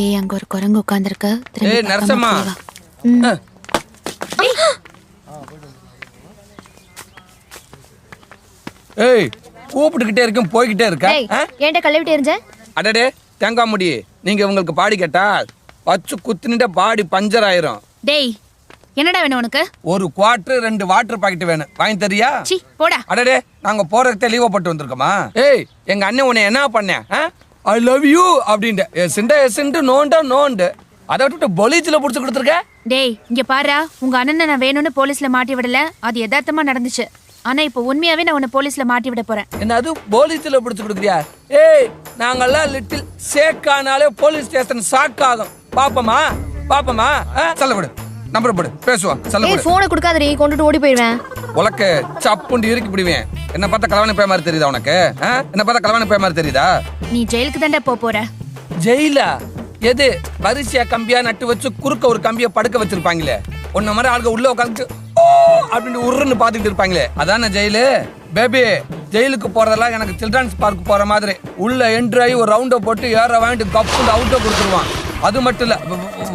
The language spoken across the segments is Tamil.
ஏய் அங்க ஒரு குரங்கு உட்கார்ந்திருக்கு. ஏய், நரசம்மா. ஏய். கூப்பிட்டுக்கிட்டே இருக்கும் போய்கிட்டே இருக்க? ஏன்டா கழுவிட்டு எரிஞ்ச? அடடே தேங்காய் முடி. நீங்க உங்களுக்கு பாடி கேட்டா பச்சு குத்துனிட்ட பாடி பஞ்சர் ஆயிரும். டேய் என்னடா வேணும் உனக்கு? ஒரு குவார்டர் ரெண்டு வாட்டர் பாக்கெட் வேணும். வாங்கி தரியா? போடா. அடடே நாங்க போறதுக்கு லீவ் போட்டு வந்திருக்கோமா? ஏய் எங்க அண்ணன் உன்னை என்ன பண்ணேன் ஐ லவ் யூ அப்படின்ட்டு. எஸ்ண்டா எஸ்ண்டு நோண்டா நோண்டு. அதை விட்டுட்டு பொலீச்சில் பிடிச்சி கொடுத்துருக்க? டேய் இங்க பாரு உங்க அண்ணனை நான் வேணும்னு போலீஸ்ல மாட்டி விடல. அது யதார்த்தமா நடந்துச்சு. ஆனா இப்போ உண்மையாவே நான் உன்னை போலீஸ்ல மாட்டி விட போறேன். என்ன அது போலீஸ்ல பிடிச்சு கொடுக்குறியா? ஏய் நாங்கெல்லாம் லிட்டில் சேக் ஆனாலே போலீஸ் ஸ்டேஷன் ஷாக் ஆகும். பாப்பமா? பாப்பமா? சொல்ல விடு. நம்பர் போடு. பேசுவோம். சொல்ல விடு போனை கொடுக்காதடி. கொண்டுட்டு ஓடி போயிடுவேன். உலக்க சப்புண்டு இறுக்கி பிடிவேன். என்ன பார்த்தா கலவாணி பே மாதிரி தெரியுதா உனக்கு? என்ன பார்த்தா கலவாணி பே மாதிரி தெரியுதா? நீ ஜெயிலுக்கு தாண்டா போப் போற. ஜெயிலா? எது? வரிசையா கம்பியா நட்டு வச்சு குறுக்க ஒரு கம்பியை படுக்க வச்சிருப்பாங்களே. உன்ன மாதிரி ஆளுங்க உள்ள உட்காந்து அப்படின்னு உருன்னு பாத்துக்கிட்டு இருப்பாங்களே. அதானே ஜெயிலு? பேபி ஜெயிலுக்கு போறதெல்லாம் எனக்கு சில்ட்ரன்ஸ் பார்க் போற மாதிரி. உள்ள என்ட்ரி ஆகி ஒரு ரவுண்டை போட்டு ஏற வாங்கிட்டு கப்புண்டு அவுட்டை கொடுத்துருவான். அது மட்டும் இல்ல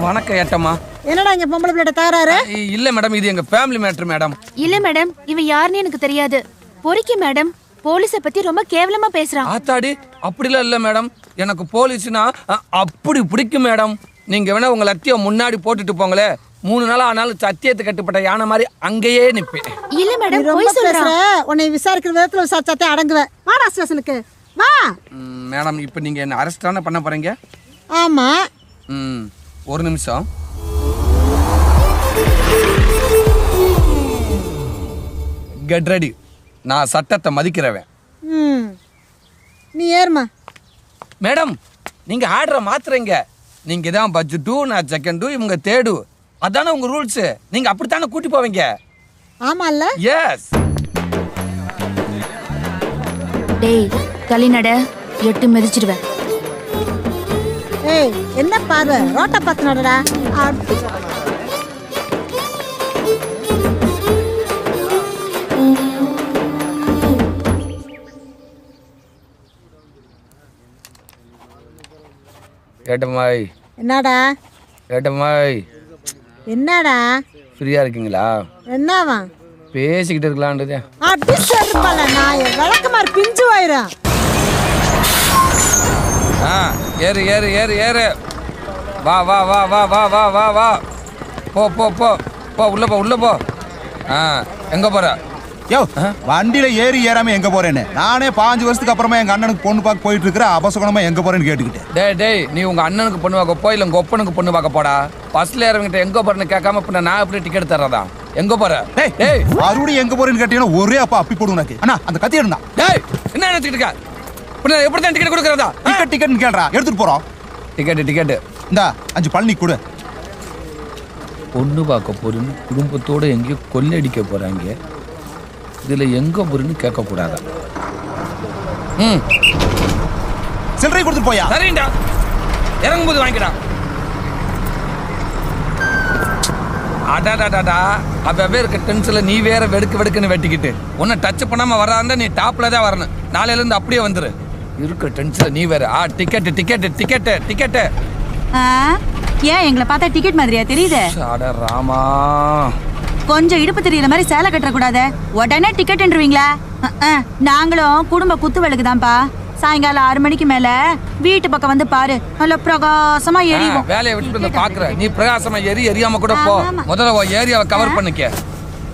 வணக்கம் ஏட்டம்மா. என்னடா இங்க பொம்பளை பிள்ளை தகராறு? இல்ல மேடம் இது எங்க ஃபேமிலி மேட்ரு மேடம். இல்ல மேடம் இவன் யாருன்னு எனக்கு தெரியாது. பொறிக்கி மேடம் போலீஸ பத்தி ரொம்ப கேவலமா பேசுறான். ஆத்தாடி அப்படிலாம் இல்ல மேடம். எனக்கு போலீஸ்னா அப்படி பிடிக்கும் மேடம். நீங்க வேணா உங்க லத்திய முன்னாடி போட்டுட்டு போங்களே. மூணு நாள் ஆனாலும் சத்தியத்துக்கு கட்டுப்பட்ட யானை மாதிரி அங்கேயே நிப்பேன். இல்ல மேடம் போய் சொல்றான். உன்னை விசாரிக்கிற விதத்துல விசாரிச்சாத்தே அடங்குவேன் வாடா ஸ்டேஷனுக்கு வா. ம், மேடம் இப்போ நீங்க என்ன அரெஸ்ட் பண்ண போறீங்க? ஆமா. ம் ஒரு நிமிஷம். கெட் ரெடி நான் சட்டத்தை மதிக்கிறவன். ம். நீ ஏறுமா. மேடம் நீங்க ஆர்டரை மாத்துறீங்க நீங்க தான் பட்ஜெட்டு நான் செகண்டு இவங்க தேடு அதானே உங்க ரூல்ஸ் நீங்க அப்படித்தானே கூட்டி போவீங்க? ஆமா இல்ல எஸ் டேய் தள்ளி நட. எட்டு மிதிச்சிடுவேன். ஏய் என்ன பார்வை? ரோட்டை பார்த்து நடடா. ஏட்டம்மாய். என்னடா? ஏட்டம்மாய். என்னடா? ஃப்ரீயா இருக்கீங்களா? என்னவா? பேசிக்கிட்டு இருக்கலான்றது அப்படி செருப்பால நாய. விளக்கமாறு பிஞ்சு போயிரும் ஆ ஏறு ஏறு ஏறு ஏறு. வா வா வா வா வா வா வா வா. போ போ போ. போ உள்ள போ உள்ள போ. ஆ எங்க போற? யோ வண்டியில ஏறி ஏறாம எங்க போறேன்னு? நானே பாஞ்சு வருஷத்துக்கு அப்புறமா எங்க அண்ணனுக்கு பொண்ணு பார்க்க போயிட்டு இருக்கிற அபசகுணமா எங்க போறேன்னு கேட்டுக்கிட்டேன். டேய் டேய் நீ உங்க அண்ணனுக்கு பொண்ணு பார்க்க போ இல்ல உங்க ஒப்பனுக்கு பொண்ணு பார்க்க போடா. பஸ்ல ஏறவங்கிட்ட எங்க போறேன்னு கேட்காம இப்ப நான் எப்படி டிக்கெட் தர்றதா? எங்க போற? டேய் டேய். மறுபடியும் எங்க போறேன்னு கேட்டீங்கன்னா ஒரே அப்பா அப்பி போடும் உனக்கு. அண்ணா அந்த கத்தி எடுந்தா டேய் என்ன நினைச்சிட்டு இருக்க? இப்ப எப்படி தான் டிக்கெட் கொடுக்கறதா? டிக்கெட் டிக்கெட்னு கேள்றா எடுத்துட்டு போறோம். டிக்கெட் டிக்கெட் இந்தா அஞ்சு பழனி கொடு. பொண்ணு பார்க்க போறேன்னு குடும்பத்தோட எங்கேயோ கொள்ளடிக்க போறாங்க. இதுல எங்க போறேன்னு கேட்க கூடாதா ம். சில்லறை கொடுத்துட்டு போயா? சரிண்டா இறங்கும்போது வாங்கிடா. அடாடாடாடா. அப்பவே இருக்க டென்ஷன்ல நீ வேற வெடுக்கு வெடுக்குன்னு வெட்டிக்கிட்டு. உன்னை டச் பண்ணாம வராந்தா நீ டாப்ல தான் வரணும். நாளையில இருந்து அப்படியே வந்துரு. இருக்க டென்ஷன்ல நீ வேற. ஆ டிக்கெட் டிக்கெட் டிக்கெட் டிக்கெட் ஆ? ஏன் எங்களை பார்த்தா டிக்கெட் மாதிரியா தெரியுது? அட ராமா. கொஞ்சம் இடுப்பு தெரியற மாதிரி சேலை கட்டற கூடாது உடனே டிக்கெட்ன்றீங்களா நாங்களும் குடும்ப குத்து தான்ப்பா சாயங்காலம் ஆறு மணிக்கு மேல வீட்டு பக்கம் வந்து பாரு. நல்ல பிரகாசமா எரியும். வேலையை விட்டு வந்து பாக்குற. நீ பிரகாசமா ஏறி எரியாம கூட போ. முதல்ல ஏரியாவை கவர் பண்ணிக்க.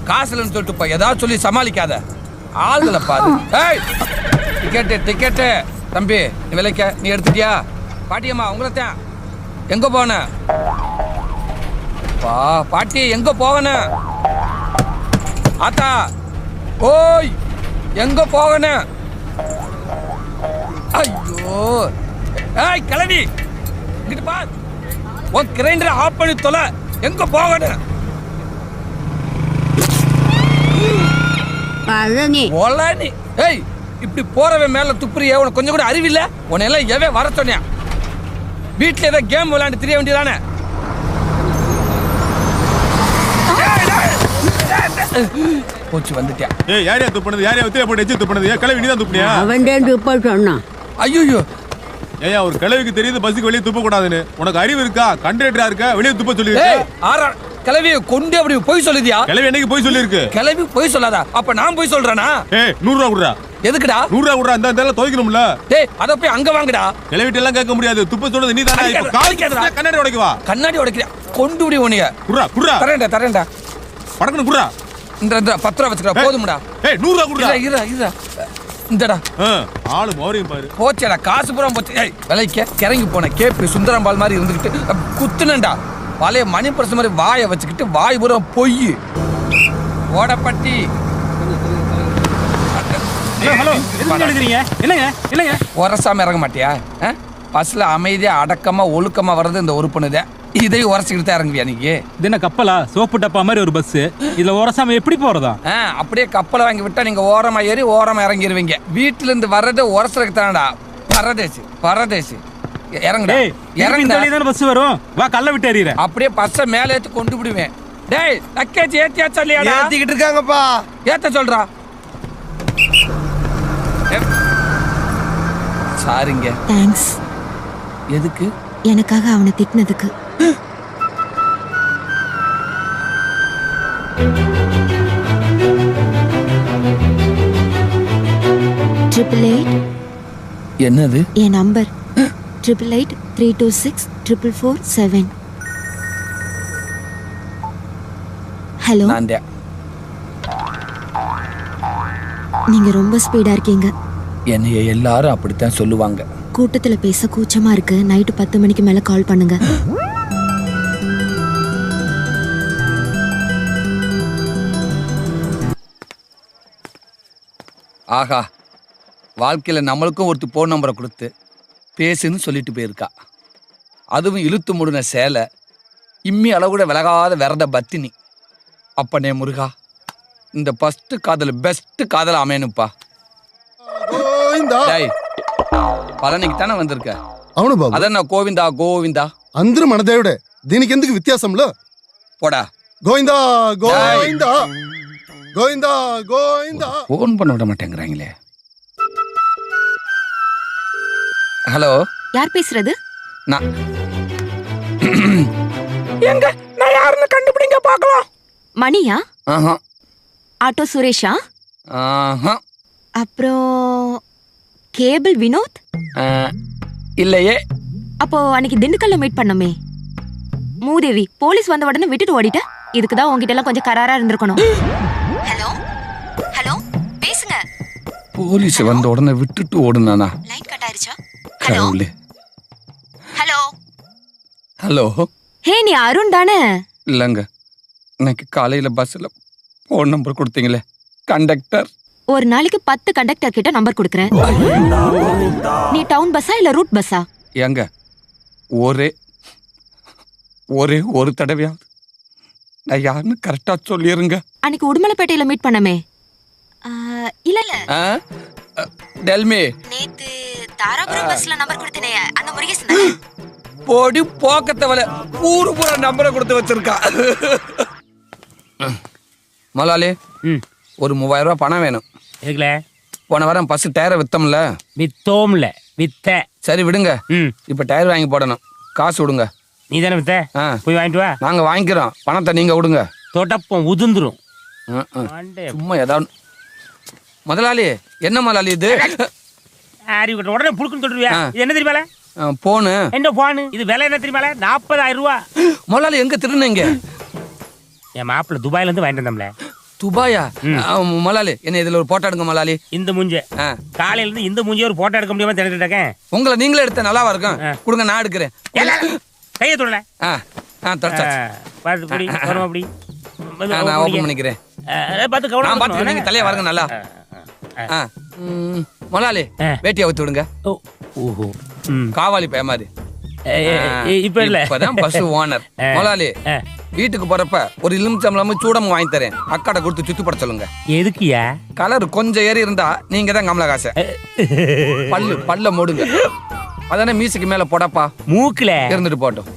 காசுலன்னு சொல்லிட்டு போ. ஏதாவது சொல்லி சமாளிக்காத. ஆளுகளை பாரு. ஏய்! டிக்கெட்டு டிக்கெட்டு தம்பி நீ விலைக்க. நீ எடுத்துட்டியா? பாட்டியம்மா உங்களை தான். எங்க போன? பா பாட்டி எங்க போகணும் ஆத்தா ஓய் எங்க போகணும் ஐயோ ஏய் கிளவி இங்கிட்டு பார். உன் கிரைண்டரை ஆஃப் பண்ணி தொலை. எங்க போகணும் ஒலனி ஏய் இப்படி போறவன் மேல துப்புறியே உனக்கு கொஞ்சம் கூட அறிவில்ல உன்னை எல்லாம் எவன் வர சொன்னேன் வீட்ல ஏதோ கேம் விளையாண்டு தெரிய வேண்டியதானே? போச்சு வந்துட்டேன் ஏய் யாரையா துப்புனது? யாரையா வித்தியா போட்டு எச்சு துப்புனது? ஏன் கிளவி நீ தான் துப்புனியா? அவன் துப்ப சொன்னான். ஐயோ ஏன் ஒரு கிழவிக்கு தெரியுது பஸ்ஸுக்கு வெளியே துப்ப கூடாதுன்னு? உனக்கு அறிவு இருக்கா? கண்டக்டரா இருக்க? வெளியே துப்ப சொல்லி ஏய் ஆறா கிளவி கொண்டு அப்படி போய் சொல்லுதியா? கிழவி என்னைக்கு போய் சொல்லியிருக்கு? கிளவி போய் சொல்லாதா? அப்ப நான் போய் சொல்றேனா? ஏய் நூறு ரூபா குடுறா. எதுக்குடா? நூறு ரூபா குடுறா. இந்த இந்த துவைக்கணும்ல? டேய் அத போய் அங்க வாங்குடா. கிளவிட்டு எல்லாம் கேட்க முடியாது. துப்ப சொல்றது நீ தானே? கால். கண்ணாடி உடைக்கு வா கண்ணாடி உடைக்கிறியா? கொண்டு விடி உனிய குடுறா குடுறா. தரேன்டா தரேன்டா. படக்கணும் குடுறா. இந்த இந்த பத்து ரூபா வச்சுக்கிறா போதும்டா. ஏய் நூறு ரூபா குடுறா இருடா இருடா இந்தடா. ஆளு மோரையும் பாரு. போச்சேடா காசு பூரா போச்சு. ஏய் விலைக்க கிறங்கி போன கேப்பி சுந்தரம்பால் மாதிரி இருந்துகிட்டு அப் குத்துனண்டா பழைய மணி பிரசு மாதிரி வாயை வச்சுக்கிட்டு வாய் பூரா பொய் ஓடப்பட்டி ஹலோ என்னங்க என்னங்க? உரசாம இறங்க மாட்டியா? பஸ்ல அமைதியா அடக்கமா ஒழுக்கமா வர்றது இந்த உறுப்பினதே இதை உரசிக்கிட்டு தான் இறங்குவியா நீங்க? இது என்ன கப்பலா? சோப்பு டப்பா மாதிரி ஒரு பஸ் இதுல உரசாம எப்படி போறதா? அப்படியே கப்பலை வாங்கி விட்டா நீங்க ஓரமா ஏறி ஓரமா இறங்கிருவீங்க. வீட்டுல இருந்து வர்றது உரசுறதுக்கு தானடா? பரதேசி பரதேசி. இறங்குடா. இறங்குடா. தானே பஸ் வரும்? வா கல்ல விட்டு எறிகிறேன் அப்படியே பஸ்ஸை மேல ஏத்தி கொண்டு விடுவேன். டேய் லக்கேஜ் ஏத்தியா சொல்லியாடா ஏத்திக்கிட்டு இருக்காங்கப்பா. ஏத்த சொல்றா. சாரிங்க. தேங்க்ஸ் எதுக்கு? எனக்காக அவனை திட்டினதுக்கு. ட்ரிபிள் எயிட் என்னது? என் number. Triple eight three two six triple four seven hello நான் தான். நீங்க ரொம்ப ஸ்பீடா இருக்கீங்க. என்னைய எல்லாரும் அப்படித்தான் சொல்லுவாங்க. கூட்டத்துல பேச கூச்சமா இருக்கு. நைட்டு பத்து மணிக்கு மேல கால் பண்ணுங்க. ஆஹா வாழ்க்கையில் நம்மளுக்கும் ஒருத்தி ஃபோன் நம்பரை கொடுத்து பேசுன்னு சொல்லிட்டு போயிருக்கா அதுவும் இழுத்து முடுன சேலை இம்மி அளவுட விலகாத விரத பத்தினி அப்பனே முருகா இந்த ஃபஸ்ட்டு காதல் பெஸ்ட் காதல் அமையணுப்பா గోవిందా டேய் పళనికి தானே வந்திருக்க అవును బాబు అదన్న గోవిందా గోవిందా అందరూ మన దేవుడే దీనికి ఎందుకు వ్యత్యాసంలో போடா గోవిందా గోవిందా கோவிந்தா கோவிந்தா. ஃபோன் பண்ண விட மாட்டேங்கிறாங்களே. ஹலோ யார் பேசுறது? நான். எங்க? நான் யாருன்னு கண்டுபிடிங்க பார்க்கலாம். மணியா? ஆஹா. ஆட்டோ சுரேஷா? ஆஹா. அப்புறம் கேபிள் வினோத்? இல்லையே. அப்போ அன்னைக்கு திண்டுக்கல்ல மீட் பண்ணோமே. மூதேவி போலீஸ் வந்த உடனே விட்டுட்டு ஓடிட்ட. இதுக்கு தான் உங்ககிட்ட எல்லாம் கொஞ்சம் கராரா இருந்திருக்கணும். போலீஸ் வந்த உடனே விட்டுட்டு ஓடுனானா லைன் கட் ஆயிருச்சா ஹலோ கடவுளே ஹலோ ஹலோ ஹே நீ அருண் தானே இல்லைங்க இன்னைக்கு காலையில பஸ்ல ஃபோன் நம்பர் கொடுத்தீங்களே கண்டக்டர் ஒரு நாளைக்கு பத்து கண்டக்டர் கிட்ட நம்பர் கொடுக்குறேன் நீ டவுன் பஸ்ஸா இல்ல ரூட் பஸ்ஸா ஏங்க ஒரே ஒரே ஒரு தடவையாவது நான் யாருன்னு கரெக்டா சொல்லிருங்க அன்னைக்கு உடுமலைப்பேட்டையில மீட் பண்ணமே இல்ல இல்ல ஆ? அ, டெல்மி. நேத்து தாராபுரம் பஸ்ல நம்பர் கொடுத்தனே அந்த முருகேசன் தானே? போடி போக்கத்தவள ஊரு பூரா நம்பரை கொடுத்து வச்சிருக்கா. மலாலி ம். ஒரு மூவாயிரம் ரூபாய் பணம் வேணும். எதுக்குல? போன வாரம் பஸ் டயரை வித்தோம்ல? வித்தோம்ல வித்த. சரி விடுங்க. ம். இப்ப டயர் வாங்கி போடணும். காசு விடுங்க. நீ தானே வித்த. போய் வாங்கிட்டு வா. நாங்க வாங்கிக்கிறோம். பணத்தை நீங்க விடுங்க தொடப்பம் உதிர்ந்துரும். ம், ம். சும்மா ஏதாவது முதலாளி என்ன முதலாளி இது? அறிவு உடனே புழுக்குன்னு. இது என்ன தெரியுமால? போனு. என்ன போனு? இது விலை என்ன தெரியுமால? நாற்பதாயிரம் ரூபா. முதலாளி எங்க திருநீங்க என் மாப்பிள்ள துபாயில இருந்து வாங்கிட்டு வந்தோம்ல. துபாயா? முதலாளி என்ன இதுல ஒரு போட்டோ எடுங்க முதலாளி. இந்த மூஞ்ச. காலையில இருந்து இந்த மூஞ்சிய ஒரு போட்டோ எடுக்க முடியாம இருக்கேன். உங்களை நீங்களே எடுத்த நல்லாவா இருக்கும். கொடுங்க நான் எடுக்கிறேன். கையை தொடல. ஆ ஆ தொடச்சாச்சு. பார்த்து அப்படி நான் ஓபன் பண்ணிக்கிறேன். பார்த்து கவனம் பார்த்துக்கிறேன் நீங்க தலையா வாருங்க நல்லா. ஆ. ம், முதலாளி ஆ. வேட்டியை ஊத்தி விடுங்க. ஓ ஓஹோ. ம். காவாலி பைய மாதிரி ஏ, ஏ, ஏ, இப்ப இல்ல. இப்பதான் பஸ் ஓனர் ஆ. முதலாளி ஆ. வீட்டுக்கு போறப்ப ஒரு எலுமிச்சம்பளம் சூடம் வாங்கி தரேன். அக்காட கொடுத்து சுத்தி பட சொல்லுங்க. எதுக்குயா கலர் கொஞ்சம் ஏறி இருந்தா நீங்க தான் கமலஹாசன். பல்லு பல்ல மூடுங்க. அதானே மீசுக்கு மேல போடப்பா? மூக்குல. இருந்துட்டு போட்டோம்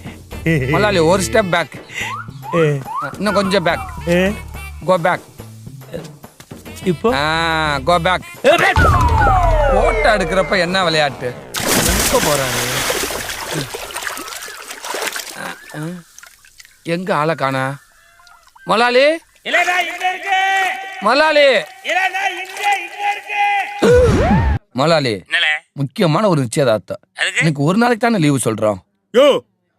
முதலாளி ஒரு ஸ்டெப் பேக் இன்னும் கொஞ்சம் பேக் ஏ, கோ பேக் இப்போ? கோ பேக் போட்டோ எடுக்கிறப்ப என்ன விளையாட்டு? எப்ப போறாரு. எங்க ஆளை காணா? மலாலி? மலாலி? மலாலி முக்கியமான ஒரு நிச்சயதார்த்தம். இன்னைக்கு ஒரு நாளைக்கு தானே லீவு சொல்றோம். யோ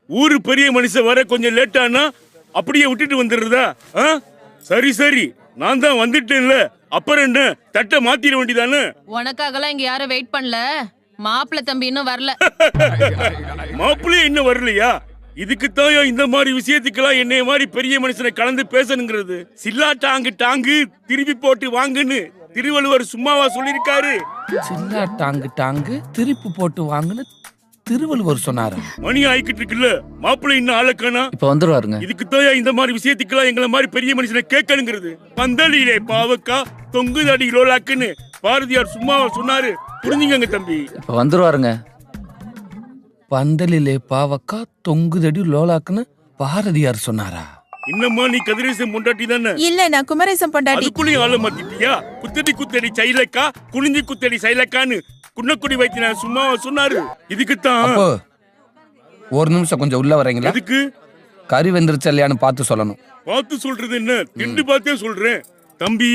ஊரு பெரிய மனுஷன் வர கொஞ்சம் லேட் ஆனா அப்படியே விட்டுட்டு வந்துடுறதா? ஆ? சரி சரி. நான் தான் வந்துட்டேன்ல. அப்புறம் என்ன? தட்டை மாத்திர வேண்டியதானே? உனக்காகலாம் இங்க யாரும் வெயிட் பண்ணல. மாப்பிள்ளை தம்பி இன்னும் வரல. மாப்பிள்ளை இன்னும் வரலையா? இதுக்கு தான் இந்த மாதிரி விஷயத்துக்கெல்லாம் என்னைய மாதிரி பெரிய மனுஷனை கலந்து பேசணுங்கிறது? சில்லா டாங்கு டாங்கு திருப்பி போட்டு வாங்குன்னு திருவள்ளுவர் சும்மாவா சொல்லியிருக்காரு. சின்ன டாங்கு டாங்கு திருப்பி போட்டு வாங்குன்னு திருவள்ளுவர் சொன்னாரு. மணி ஆயிக்கிட்டு இருக்குல்ல? மாப்பிள்ளை இன்னும் ஆளக்கானா? இப்ப வந்துருவாருங்க. இதுக்கு தான் இந்த மாதிரி விஷயத்துக்கெல்லாம் எங்களை மாதிரி பெரிய மனுஷனை கேட்கணுங்கிறது? பந்தலிலே பாவக்கா தொங்குதடி லோலாக்குன்னு பாரதியார் சும்மாவா சொன்னாரு. புரிஞ்சுங்க தம்பி. இப்ப வந்துருவாருங்க. பந்தலிலே பாவக்கா தொங்குதடி லோலாக்குன்னு பாரதியார் சொன்னாரா? இன்னமா நீ கதிரேசன் பொண்டாட்டி தானே? இல்ல நான் குமரேசன் பொண்டாட்டி. அதுக்குள்ளேயும் ஆள மாத்திட்டியா? குத்தடி குத்தடி சைலக்கா குனிஞ்சி குத்தடி சைலக்கான்னு குன்னக்குடி வைத்திய சும்மாவா சொன்னாரு. இதுக்குத்தான். அப்போ ஒரு நிமிஷம் கொஞ்சம் உள்ள வரீங்களா? எதுக்கு? கறி வெந்துருச்சு இல்லையான்னு பார்த்து சொல்லணும். பார்த்து சொல்றது என்ன? திண்டு பார்த்தே சொல்றேன். தம்பி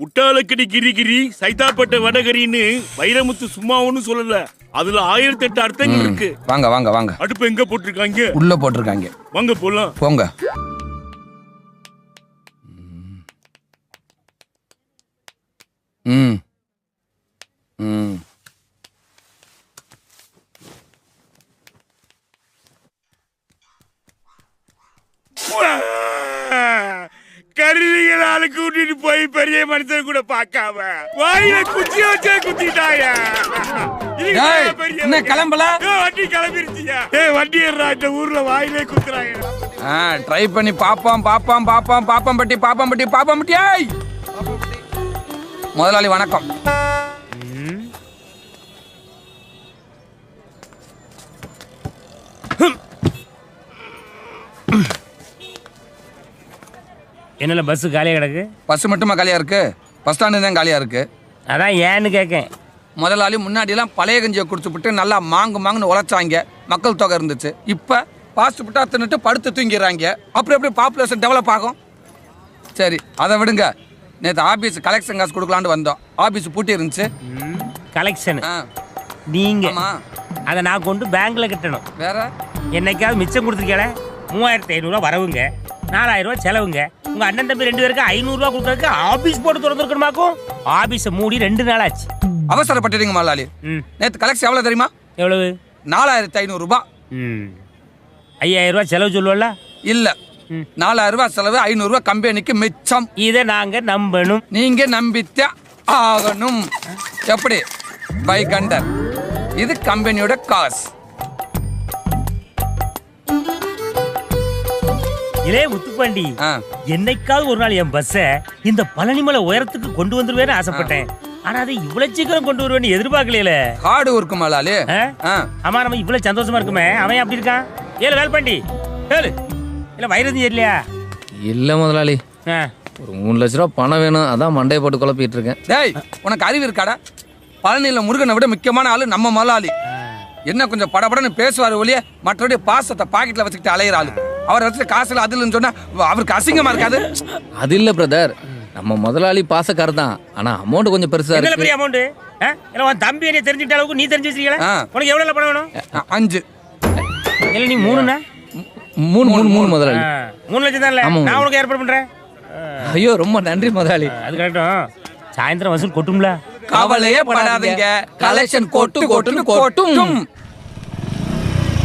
உட்டாலக்கடி கிரி கிரி சைதாப்பட்ட வடகரின்னு வைரமுத்து சும்மா ஒண்ணும் சொல்லல. அதுல ஆயிரத்தி எட்டு அர்த்தங்கள் இருக்கு. வாங்க வாங்க வாங்க. அடுப்பு எங்க போட்டிருக்காங்க? உள்ள போட்டிருக்காங்க. வாங்க போலாம். போங்க. பெரிய மனுஷன் கூட பார்க்காம வாயில குச்சி வச்சே பெரிய இன்னும் கிளம்பல? வண்டி கிளம்பிருச்சியா? ஏ வண்டி இந்த ஊர்ல வாயிலே குத்துறாங்க ஆ ட்ரை பண்ணி பாப்போம் பாப்போம் பாப்போம் பாப்பம் பட்டி பாப்பம் பட்டி பாப்பம் பட்டி ஏய்! முதலாளி வணக்கம். என்னல பஸ் காலியா கிடக்கு? பஸ் மட்டுமா காலியா இருக்கு? பஸ் ஸ்டாண்டு தான் காலியா இருக்கு. அதான் ஏன்னு கேட்கேன் முதலாளி முன்னாடிலாம் பழைய கஞ்சியை குடிச்சுப்புட்டு நல்லா மாங்கு மாங்குன்னு உழைச்சாங்க. மக்கள் தொகை இருந்துச்சு. இப்போ பாஸ்ட் புட்டா தின்னுட்டு படுத்து தூங்கிடுறாங்க. அப்புறம் எப்படி பாப்புலேஷன் டெவலப் ஆகும்? சரி அதை விடுங்க. நேற்று ஆபீஸ் கலெக்ஷன் காசு கொடுக்கலான்னு வந்தோம். ஆபீஸ் பூட்டி இருந்துச்சு. கலெக்ஷன் ஆ. நீங்க. அதை நான் கொண்டு பேங்க்ல கட்டணும். வேற? என்னைக்காவது மிச்சம் கொடுத்துருக்கேன் மூவாயிரத்தி ஐநூறுரூவா வரவுங்க நாலாயிரம் செலவுங்க. உங்க அண்ணன் தம்பி ரெண்டு பேருக்கு ஐநூறுரூவா கொடுக்கறதுக்கு ஆபீஸ் போட்டு திறந்துருக்கணுமாக்கும்? ஆபீஸை மூடி ரெண்டு நாள் ஆச்சு. அவசரப்பட்டுட்டீங்க முதலாளி நேற்று கலெக்ஷன் எவ்வளோ தெரியுமா? எவ்வளவு? நாலாயிரத்தி ஐநூறுரூபா ஐயாயிரம் ரூபாய் செலவு சொல்லுவோம்ல இல்லை. நாலாயிரம் ரூபாய் செலவு ஐநூறுரூவா கம்பெனிக்கு மிச்சம். இதை நாங்க நம்பணும். நீங்க நம்பித்தே ஆகணும். எப்படி? பை கண்டர். இது கம்பெனியோட காசு. இளைய முத்துப்பாண்டி ஆ. என்னைக்காவது ஒரு நாள் என் பஸ்ஸை இந்த பழனிமலை உயரத்துக்கு கொண்டு வந்துருவேன்னு ஆசைப்பட்டேன். ஆனா அதை இவ்வளவு சீக்கிரம் கொண்டு வருவேன்னு எதிர்பார்க்கலையில. Hard work மலாலி? ஆ? ஆமா நம்ம இவ்வளவு சந்தோஷமா இருக்குமே. அவன் அப்படி இருக்கான்? ஏழு வேலை பாண்டி ஏழு இல்ல வைரதி இல்லையா இல்ல முதலாளி. ஆ. ஒரு மூணு லட்ச ரூபா பணம் வேணும். அதான் மண்டையை போட்டு குழப்பிட்டு இருக்கேன். டேய் உனக்கு அறிவு இருக்காடா? பழனியில் முருகனை விட முக்கியமான ஆளு நம்ம மலாலி என்ன கொஞ்சம் படபடன்னு பேசுவார் ஒழிய மற்றபடி பாசத்தை பாக்கெட்ல வச்சுக்கிட்டு அலையிற ஆளு. அவர் வச்சுட்டு காசுல அது இல்லைன்னு சொன்னா அவருக்கு அசிங்கமா இருக்காது? அது இல்ல பிரதர் நம்ம முதலாளி பாசக்கார தான். ஆனா அமௌண்ட் கொஞ்சம் பெருசா இருக்கு. பெரிய அமௌண்ட் இல்ல உன் தம்பி என்ன தெரிஞ்சுக்கிட்ட அளவுக்கு நீ தெரிஞ்சு வச்சிருக்கல ஆ. உனக்கு எவ்வளவு பணம் வேணும்? அஞ்சு. இல்ல நீ மூணுண்ணா? மூணு மூணு மூணு முதலாளி. மூணு லட்சம் தான். நான் உனக்கு ஏற்பாடு பண்றேன்? ஐயோ ரொம்ப நன்றி முதலாளி. அது கரெக்டும் சாயந்தரம் வசூல் கொட்டும்ல? கவலையே படாதீங்க. கலெக்ஷன் கொட்டு கொட்டுன்னு கொட்டும்.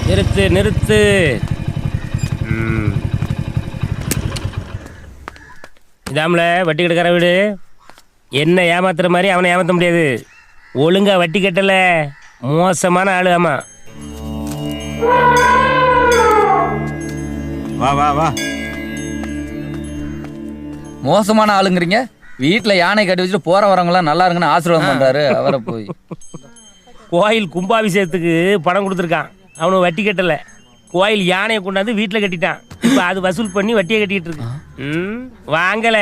நிறுத்து நிறுத்து. இதாம்ல வட்டி கெடுக்கிற வீடு. என்ன ஏமாத்துற மாதிரி அவனை ஏமாத்த முடியாது. ஒழுங்கா வட்டி கட்டல. மோசமான ஆளு ஆமா வா வா வா. மோசமான ஆளுங்கிறீங்க. வீட்டுல யானை கட்டி வச்சுட்டு போற வரவங்களாம் நல்லா இருங்கன்னு ஆசீர்வாதம் பண்றாரு. அவரை போய். கோயில் கும்பாபிஷேகத்துக்கு பணம் கொடுத்துருக்கான். அவனுக்கு வட்டி கட்டல. கோயில் யானையை கொண்டாந்து வீட்டில் கட்டிட்டான். இப்போ அது வசூல் பண்ணி வட்டியை கட்டிட்டு இருக்கு. ம் வாங்கல.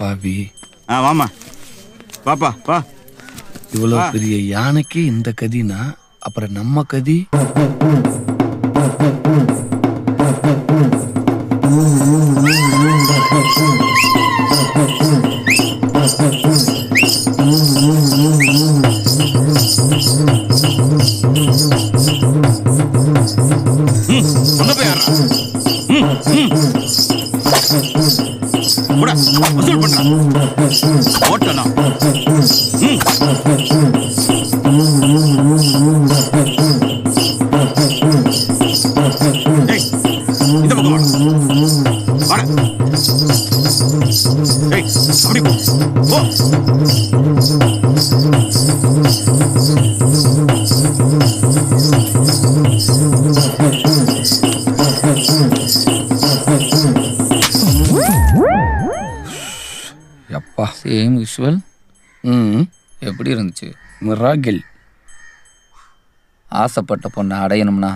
பாவி. ஆ வாமா வாப்பா வா. இவ்வளவு பெரிய யானைக்கு இந்த கதினா அப்புறம் நம்ம கதி? சொன்ன போய் வசூல் ஓட்டலாம். ராகில். ஆசைப்பட்ட பொண்ணை அடையணும்னா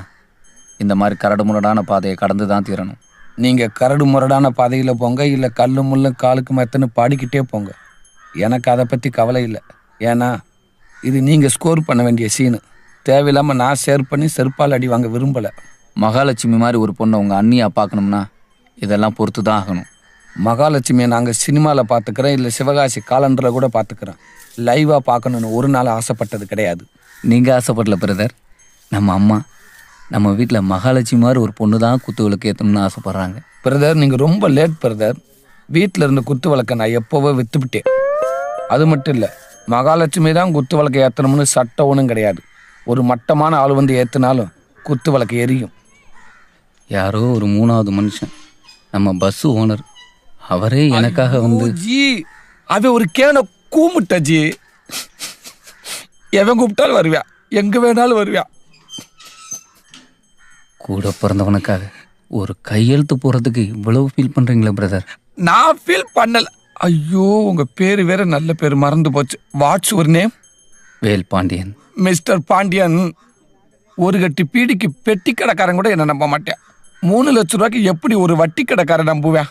இந்த மாதிரி கரடு முரடான பாதையை கடந்து தான் தீரணும். நீங்கள் கரடு முரடான பாதையில் போங்க இல்லை கல்லு முள்ளும் காலுக்கு மெத்தன்னு பாடிக்கிட்டே போங்க. எனக்கு அதை பற்றி கவலை இல்லை. ஏன்னா இது நீங்கள் ஸ்கோர் பண்ண வேண்டிய சீனு தேவையில்லாமல் நான் ஷேர் பண்ணி செருப்பால் அடி வாங்க விரும்பலை. மகாலட்சுமி மாதிரி ஒரு பொண்ணை உங்கள் அண்ணியாக பார்க்கணும்னா இதெல்லாம் பொறுத்து தான் ஆகணும். மகாலட்சுமியை நாங்கள் சினிமாவில் பார்த்துக்கிறோம் இல்லை சிவகாசி காலண்டரில் கூட பார்த்துக்கிறோம். லைவாக பார்க்கணுன்னு ஒரு நாள் ஆசைப்பட்டது கிடையாது. நீங்கள் ஆசைப்படல பிரதர் நம்ம அம்மா நம்ம வீட்டில் மகாலட்சுமி மாதிரி ஒரு பொண்ணு தான் குத்து விளக்கு ஏற்றணும்னு ஆசைப்பட்றாங்க. பிரதர் நீங்கள் ரொம்ப லேட் பிரதர் வீட்டில் இருந்த குத்து விளக்கை நான் எப்போவோ விற்றுவிட்டேன் அது மட்டும் இல்லை மகாலட்சுமி தான் குத்து விளக்கை ஏற்றணும்னு சட்டம் ஒன்றும் கிடையாது. ஒரு மட்டமான ஆள் வந்து ஏற்றினாலும் குத்து விளக்கு எரியும். யாரோ ஒரு மூணாவது மனுஷன் நம்ம பஸ் ஓனர் அவரே எனக்காக வந்து ஜி அவன் ஒரு கேன கூமுட்ட ஜி எவன் கூப்பிட்டாலும் வருவியா? எங்க வேணாலும் வருவியா? கூட பிறந்தவனுக்காக ஒரு கையெழுத்து போகிறதுக்கு இவ்வளவு ஃபீல் பண்ணுறீங்களா பிரதர் நான் ஃபீல் பண்ணல. ஐயோ உங்க பேரு வேற நல்ல பேர் மறந்து போச்சு. வாட்ஸ் ஒரு நேம் வேல் பாண்டியன். மிஸ்டர் பாண்டியன் ஒரு கட்டி பீடிக்கு பெட்டி கடைக்காரன் கூட என்ன நம்ப மாட்டேன். மூணு லட்ச ரூபாய்க்கு எப்படி ஒரு வட்டி கடைக்காரன் நம்புவேன்?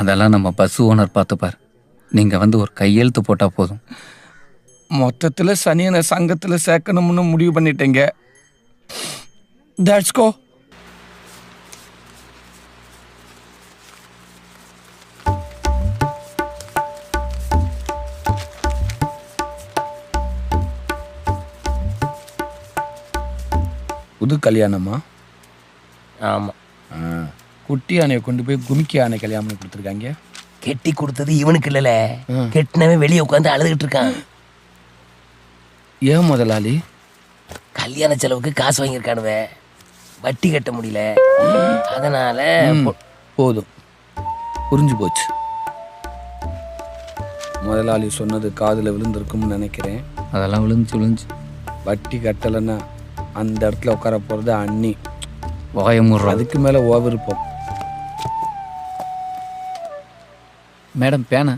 அதெல்லாம் நம்ம பஸ் ஓனர் பார்த்துப்பார். நீங்கள் வந்து ஒரு கையெழுத்து போட்டால் போதும். மொத்தத்துல சனியனை சங்கத்துல சேர்க்கணும்னு முடிவு பண்ணிட்டேங்க. தட்ஸ் கோ புது கல்யாணமா? ஆமாம் குட்டி யானையை கொண்டு போய் குமிக்கி யானை கல்யாணம் பண்ணி கொடுத்துருக்காங்க. கெட்டி கொடுத்தது இவனுக்கு இல்லல. கெட்டினவன் வெளியே உட்காந்து அழுதுகிட்டு இருக்கான். ஏன் முதலாளி? கல்யாண செலவுக்கு காசு வாங்கியிருக்கானுவ. வட்டி கட்ட முடியல. அதனால போதும். புரிஞ்சு போச்சு. முதலாளி சொன்னது காதுல விழுந்திருக்கும்னு நினைக்கிறேன். அதெல்லாம் விழுந்துச்சு விழுந்துச்சு. வட்டி கட்டலைன்னா அந்த இடத்துல உட்கார போறது அண்ணி. வாயமுடுறோம் அதுக்கு மேல ஓ மேடம் பேனா.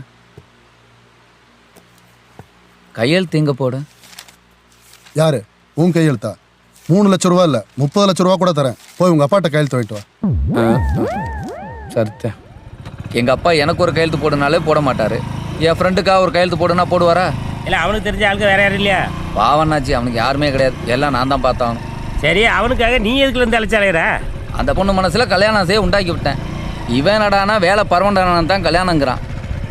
கையெழுத்து எங்கே போட? யாரு? உன் கையெழுத்தா? மூணு லட்ச ரூபா இல்ல முப்பது லட்ச ரூபா கூட தரேன். போய் உங்க அப்பாட்ட கையெழுத்து வாங்கிட்டு வா. சரித்த எங்கள் அப்பா எனக்கு ஒரு கையெழுத்து போடுனாலே போட மாட்டார். என் ஃப்ரெண்டுக்காக ஒரு கையெழுத்து போடுனா போடுவாரா? இல்ல அவனுக்கு தெரிஞ்ச ஆளுக்கு வேற யாரும் இல்லையா? பாவனாச்சி அவனுக்கு யாருமே கிடையாது. எல்லாம் நான் தான் பார்த்தாகணும். சரி அவனுக்காக நீ எதுக்குல இருந்து அழைச்சாலையற அந்த பொண்ணு மனசில் கல்யாணம் செய்ய உண்டாக்கி விட்டேன். இவன் நடானா வேலை பரவண்டான தான் கல்யாணங்கிறான்.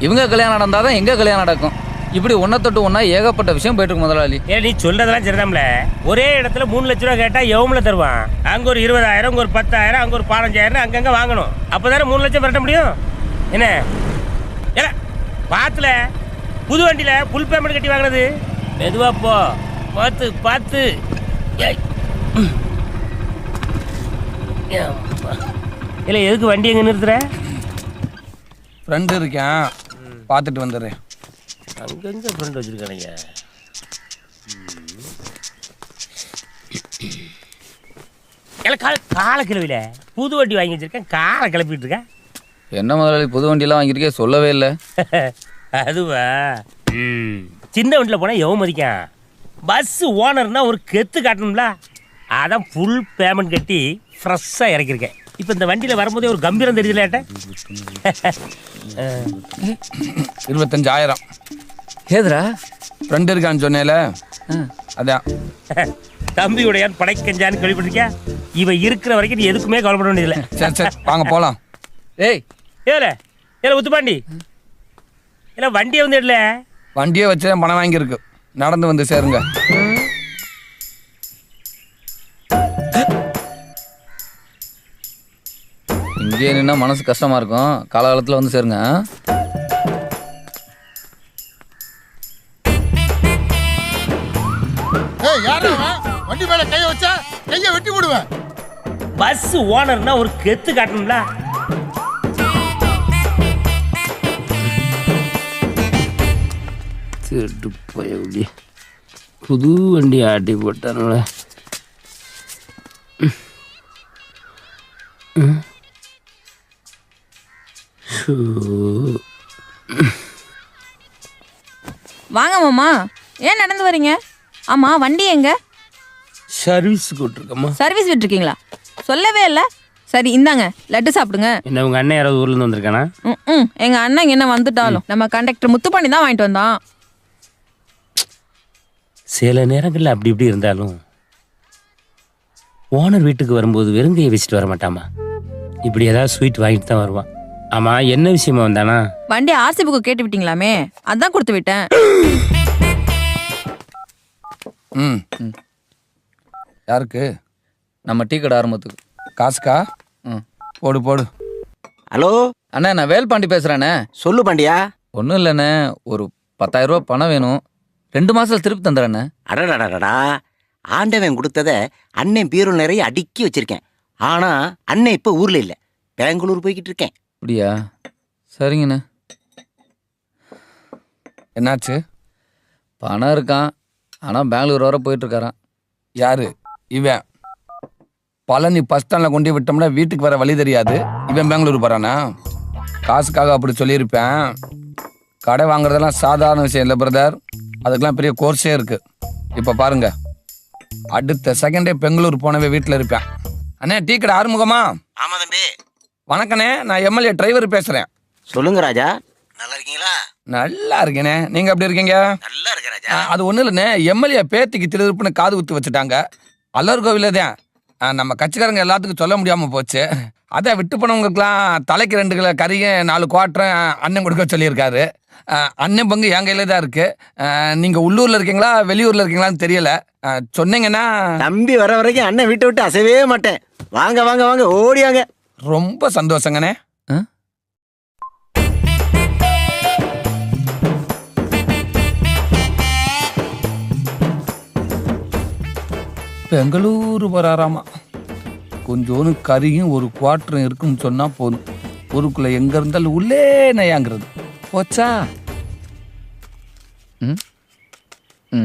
இவங்க கல்யாணம் நடந்தால் தான் எங்கே கல்யாணம் நடக்கும்? இப்படி ஒன்றை தொட்டு ஒன்றா ஏகப்பட்ட விஷயம் போயிட்டு இருக்கு முதலாளி. ஏ நீ சொல்றதெல்லாம் சரிதான்ல. ஒரே இடத்துல மூணு லட்ச ரூபா கேட்டா எவ்வளோ தருவான்? அங்க ஒரு இருபதாயிரம் அங்க ஒரு பத்தாயிரம் அங்க ஒரு பதினஞ்சாயிரம் அங்கங்க வாங்கணும். அப்பதானே மூணு லட்சம் பரட்ட முடியும்? என்ன? ஏல பாத்துல புது வண்டியில புல் பேமெண்ட் கட்டி வாங்கினது மெதுவா போ. பார்த்து பார்த்து. இல்ல எதுக்கு வண்டி எங்க நிறுத்துற? ஃப்ரெண்டு இருக்கேன். பார்த்துட்டு வந்துடுறேன் அங்கங்க ஃப்ரெண்ட் வச்சிருக்கானுங்க. கால கால கிளவில புது வண்டி வாங்கி வச்சிருக்கேன். காரை கிளப்பிட்டு இருக்கேன் என்ன முதலாளி புது வண்டியெல்லாம் வாங்கியிருக்கே சொல்லவே இல்லை. அதுவா. சின்ன வண்டியில் போனால் எவன் மதிக்கான் பஸ் ஓனர்னா ஒரு கெத்து காட்டணும்ல. அதான் ஃபுல் பேமெண்ட் கட்டி ஃப்ரெஷ்ஷாக இறக்கியிருக்கேன். இப்போ இந்த வண்டியில் வரும்போதே ஒரு கம்பீரம் தெரியுதுல ஏட்ட? இருபத்தஞ்சாயிரம். ஏதுரா ஃப்ரெண்டு இருக்கான்னு சொன்னேல. அதான். தம்பி உடையான் படைக்கஞ்சான்னு கேள்விப்பட்டிருக்கியா? இவன் இருக்கிற வரைக்கும் நீ எதுக்குமே கவலைப்பட வேண்டியதில்லை. சரி சரி வாங்க போலாம். ஏய். ஏல ஏல உத்துப்பாண்டி. இல்ல வண்டியை வந்து இடல வண்டியே வச்சு தான் பணம் வாங்கியிருக்கு. நடந்து வந்து சேருங்க. இங்கேயே நின்னா மனசு கஷ்டமா இருக்கும். காலகாலத்தில் வந்து சேருங்க? வண்டி மேல கைய வச்சா கைய வெட்டி விடுவேன் பஸ் ஓனர்னா ஒரு கெத்து காட்டணும்ல. திருட்டு போய் புது வண்டி ஆட்டி போட்டானுல வாங்க மாமா. ஏன் நடந்து வரீங்க? ஆமா வண்டி எங்க? சர்வீஸ் கூட்டிருக்கம்மா சர்வீஸ் விட்டுருக்கீங்களா? சொல்லவே இல்லை. சரி இந்தாங்க. லட்டு சாப்பிடுங்க. என்ன உங்க அண்ணன் யாராவது ஊர்ல இருந்து வந்திருக்கானா? ம், ம். எங்க அண்ணன் இங்க என்ன வந்துட்டாலும் நம்ம கண்டக்டர் முத்துப்பாண்டி தான் வாங்கிட்டு வந்தான். சில நேரங்கள்ல அப்படி இப்படி இருந்தாலும் ஓனர் வீட்டுக்கு வரும்போது வெறுங்கையை வச்சுட்டு வர மாட்டாமா இப்படி ஏதாவது ஸ்வீட் வாங்கிட்டு தான் வருவான். ஆமா என்ன விஷயமா வந்தானா? வண்டி ஆர்சி புக்கு கேட்டு விட்டீங்களாமே? அதான் கொடுத்து விட்டேன். ம் யாருக்கு? நம்ம டீ கடை ஆரம்பத்துக்கு. காசுக்கா? ம். போடு போடு. ஹலோ? அண்ணா நான் வேல்பாண்டி பேசுகிறேண்ணே சொல்லு பாண்டியா. ஒன்றும் இல்லைண்ணே. ஒரு பத்தாயிரம் ரூபாய் பணம் வேணும். ரெண்டு மாதத்தில் திருப்பி தந்துடுறேண்ணே. அடடடடா ஆண்டவன் கொடுத்தத அண்ணன் பீரோல் நிறைய அடுக்கி வச்சிருக்கேன். ஆனா அண்ணன் இப்ப ஊர்ல இல்ல. பெங்களூர் போய்கிட்டு இருக்கேன். அப்படியா? சரிங்கண்ணே. என்னாச்சு? பணம் இருக்கான். ஆனால் பெங்களூர் வர போயிட்டுருக்காரான் யாரு? இவன். பழனி பஸ் ஸ்டாண்டில் கொண்டு விட்டோம்னா வீட்டுக்கு வர வழி தெரியாது. இவன் பெங்களூர் போறானா? காசுக்காக அப்படி சொல்லியிருப்பேன். கடை வாங்குறதெல்லாம் சாதாரண விஷயம் இல்லை பிரதர் அதுக்கெல்லாம் பெரிய கோர்ஸே இருக்கு. இப்போ பாருங்க. அடுத்த செகண்டே பெங்களூர் போனவே வீட்டில் இருப்பேன். அண்ணே டீ கடை ஆறுமுகமா? ஆமா தம்பி. வணக்கண்ணே நான் எம்எல்ஏ டிரைவர் பேசுகிறேன் சொல்லுங்க ராஜா. நல்லா இருக்கீங்களா நல்லா இருக்கேனே நீங்கள் எப்படி இருக்கீங்க? நல்லா இருக்க ராஜா அது ஒன்றும் இல்லைண்ணே. எம்எல்ஏ பேத்திக்கு திருப்புன்னு காது குத்து வச்சுட்டாங்க. அல்லர் கோவிலே தான். நம்ம கட்சிக்காரங்க எல்லாத்துக்கும் சொல்ல முடியாமல் போச்சு. அதான் விட்டு போனவங்களுக்குலாம் தலைக்கு ரெண்டு கிலோ கறியும் நாலு குவாட்டரும் அண்ணன் கொடுக்க சொல்லியிருக்காரு. அண்ணன் பங்கு என் கையில தான் இருக்கு. ஆ, நீங்க உள்ளூர்ல இருக்கீங்களா வெளியூர்ல இருக்கீங்களான்னு தெரியல. சொன்னீங்கன்னா தம்பி வர வரைக்கும் அண்ணன் வீட்டை விட்டு அசையவே மாட்டேன். வாங்க வாங்க வாங்க ஓடியாங்க. ரொம்ப சந்தோஷங்கண்ணே. பெங்களூரு வராராமா. கொஞ்சோண்டு கறியும் ஒரு குவாட்டரும் இருக்குன்னு சொன்னா போதும். ஊருக்குள்ள எங்க இருந்தாலும் உள்ளே நயாங்கிறது போச்சா? ம்?